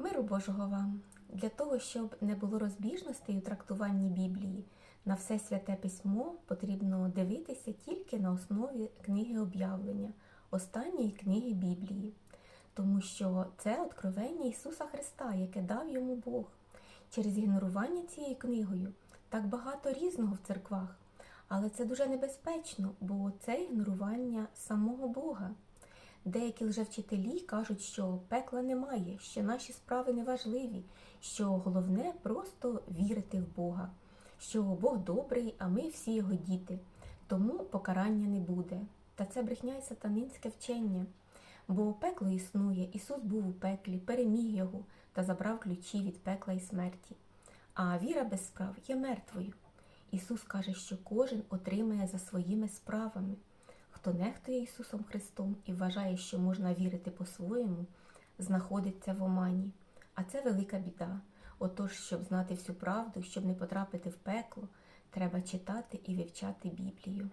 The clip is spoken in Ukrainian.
Миру Божого вам! Для того, щоб не було розбіжностей у трактуванні Біблії, на все святе письмо потрібно дивитися тільки на основі книги об'явлення, останньої книги Біблії, тому що це откровення Ісуса Христа, яке дав йому Бог. Через ігнорування цією книгою так багато різного в церквах, але це дуже небезпечно, бо це ігнорування самого Бога. Деякі лжевчителі кажуть, що пекла немає, що наші справи не важливі, що головне просто вірити в Бога, що Бог добрий, а ми всі його діти, тому покарання не буде. Та це брехня і сатанинське вчення. Бо пекло існує, Ісус був у пеклі, переміг його та забрав ключі від пекла і смерті. А віра без справ є мертвою. Ісус каже, що кожен отримає за своїми справами. Хто нехтує Ісусом Христом і вважає, що можна вірити по-своєму, знаходиться в омані. А це велика біда. Отож, щоб знати всю правду, щоб не потрапити в пекло, треба читати і вивчати Біблію.